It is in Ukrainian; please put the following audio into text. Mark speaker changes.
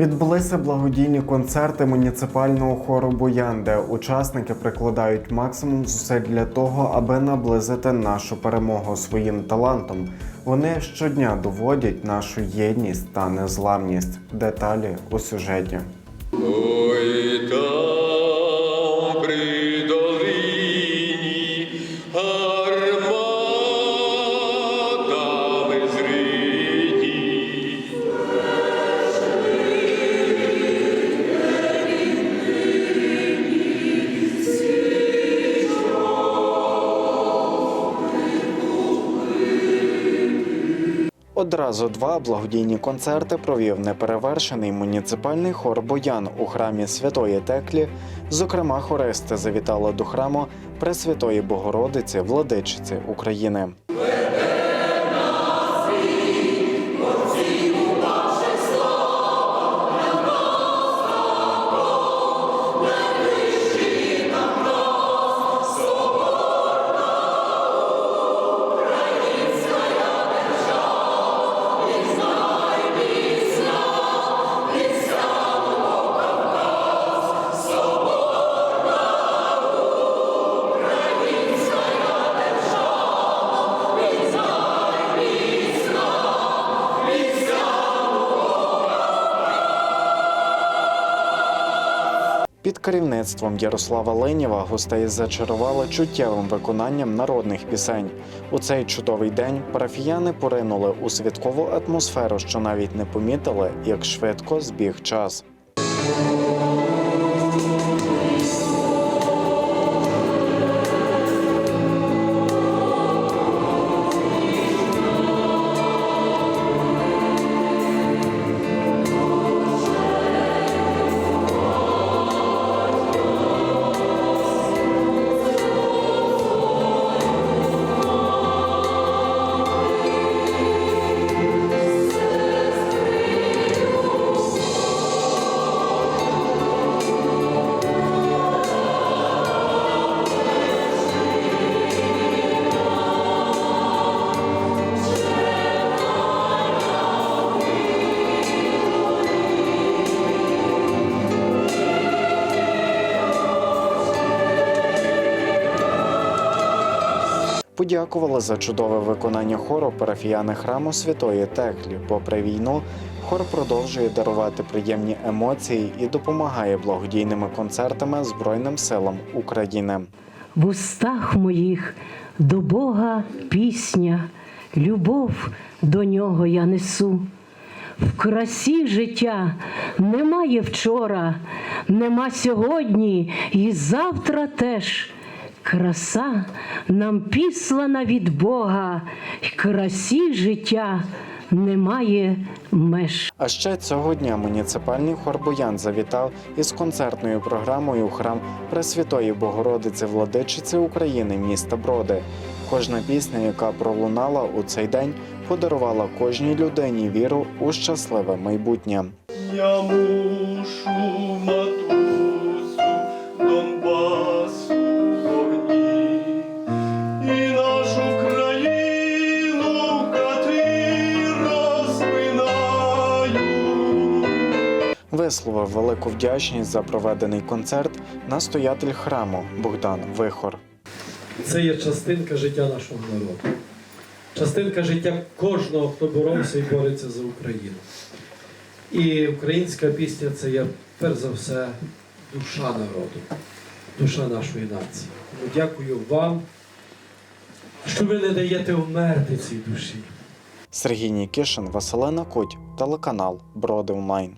Speaker 1: Відбулися благодійні концерти муніципального хору Боян, де учасники прикладають максимум зусиль для того, аби наблизити нашу перемогу своїм талантом. Вони щодня доводять нашу єдність та незламність. Деталі у сюжеті. Одразу два благодійні концерти провів неперевершений муніципальний хор Боян у храмі Святої Теклі. Зокрема, хористи завітали до храму Пресвятої Богородиці, владичиці України. Під керівництвом Ярослава Ленєва гостей зачарували чуттєвим виконанням народних пісень. У цей чудовий день парафіяни поринули у святкову атмосферу, що навіть не помітили, як швидко збіг час. Подякували за чудове виконання хору парафіяни храму Святої Теклі. Попри війну, хор продовжує дарувати приємні емоції і допомагає благодійними концертами Збройним силам України.
Speaker 2: в устах моїх до Бога пісня, любов до нього я несу. В красі життя немає вчора, нема сьогодні і завтра теж. Краса нам післана від Бога, й красі життя немає меж.
Speaker 1: А ще цього дня муніципальний хор Боян завітав із концертною програмою у храм Пресвятої Богородиці Владичиці України міста Броди. Кожна пісня, яка пролунала у цей день, подарувала кожній людині віру у щасливе майбутнє.
Speaker 3: Я мушу
Speaker 1: Висловив велику вдячність за проведений концерт настоятель храму Богдан Вихор.
Speaker 4: Це є частинка життя нашого народу. Частинка життя кожного, хто боровся і бореться за Україну. І українська пісня це є перш за все душа народу, душа нашої нації. Тому дякую вам, що ви не даєте вмерти цій душі.
Speaker 1: Сергій Нікішин, Василина Куть, телеканал Броди Онлайн.